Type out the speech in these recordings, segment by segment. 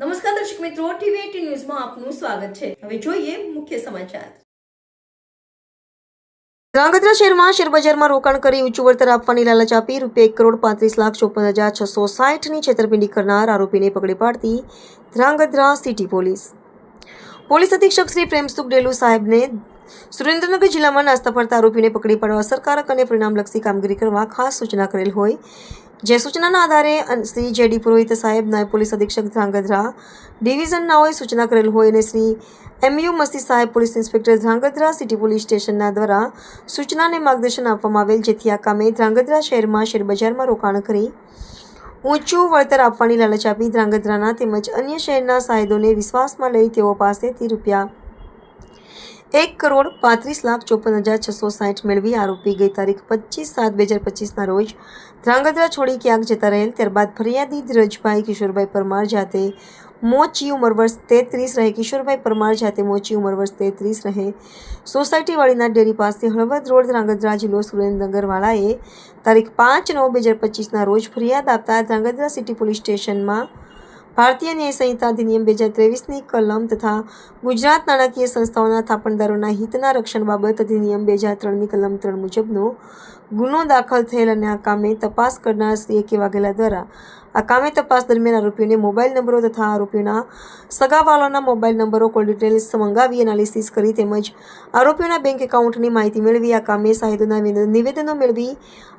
નમસ્કાર દર્શક મિત્રો, ટીવી ન્યૂઝમાં આપનું સ્વાગત છે. હવે જોઈએ મુખ્ય સમાચાર. ધ્રાંગધ્રા શહેરમાં શેરબજારમાં રોકાણ કરી ઊંચું વળતર આપવાની લાલચ આપી રૂપિયા એક કરોડ પાંત્રીસ લાખ ચોપન હજાર છસો સાઠની છેતરપિંડી કરનાર આરોપીને પકડી પાડતી ધ્રાંગધ્રા સિટી પોલીસ. પોલીસ અધિક્ષક શ્રી પ્રેમસુખ ડેલુ સાહેબને સુરેન્દ્રનગર જિલ્લામાં નાસ્તા ફરતા આરોપીને પકડી પાડવા સરકારક અને પરિણામલક્ષી કામગીરી કરવા ખાસ સૂચના કરેલ હોય જે સૂચનાના આધારે શ્રી જેડી પુરોહિત સાહેબ નાયબ પોલીસ અધિક્ષક ધ્રાંગધ્રા ડિવિઝનનાઓએ સૂચના કરેલ હોય અને શ્રી એમયુ મસ્તી સાહેબ police inspector Dhrangadhra city police સ્ટેશનના દ્વારા સૂચનાને માર્ગદર્શન આપવામાં આવેલ જેથી આ કામે ધ્રાંગધ્રા શહેરમાં શેરબજારમાં રોકાણ કરી ઊંચું વળતર આપવાની લાલચ આપી ધ્રાંગધ્રાના તેમજ અન્ય શહેરના સાહેદોને વિશ્વાસમાં લઈ તેઓ પાસેથી રૂપિયા એક કરોડ પાંત્રીસ લાખ ચોપન હજાર છસો સાઠ મેળવી આરોપી ગઈ તારીખ પચીસ સાત બે હજાર પચીસના રોજ ધ્રાંગધ્રા છોડી ક્યાંક જતા રહેલ, ત્યારબાદ ફરિયાદી ધીરજભાઈ કિશોરભાઈ પરમાર જાતે મોચી ઉંમર વર્ષ તેત્રીસ રહે. કિશોરભાઈ પરમાર જાતે મોચી ઉંમર વર્ષ તેત્રીસ રહે. સોસાયટીવાળીના ડેરી પાસે હળવદ રોડ, ધ્રાંગધ્રા જિલ્લો, સુરેન્દ્રનગરવાળાએ તારીખ પાંચ નવ બે હજાર પચીસના રોજ ફરિયાદ આપતા ધ્રાંગધ્રા સિટી પોલીસ સ્ટેશનમાં ભારતીય ન્યાય સંહિતા અધિનિયમ બે હજાર ત્રેવીસની કલમ તથા ગુજરાત નાણાકીય સંસ્થાઓના થાપણદારોના હિતના રક્ષણ બાબત અધિનિયમ બે હજાર ત્રણની કલમ ત્રણ મુજબનો ગુનો દાખલ થયેલ અને આ કામે તપાસ કરનાર શ્રી કે વાઘેલા દ્વારા આ કામે તપાસ દરમિયાન આરોપીઓને મોબાઈલ નંબરો તથા આરોપીઓના સગાવાલોના મોબાઈલ નંબરો, કોલ ડિટેલ્સ મંગાવી એનાલિસિસ કરી તેમજ આરોપીઓના બેંક એકાઉન્ટની માહિતી મેળવી, આ કામે સાહિત્યના નિવેદનો મેળવી,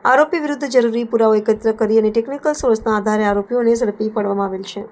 આરોપી વિરુદ્ધ જરૂરી પુરાવો એકત્ર કરી અને ટેકનિકલ સોર્સના આધારે આરોપીઓને ઝડપી પાડવામાં આવેલ છે.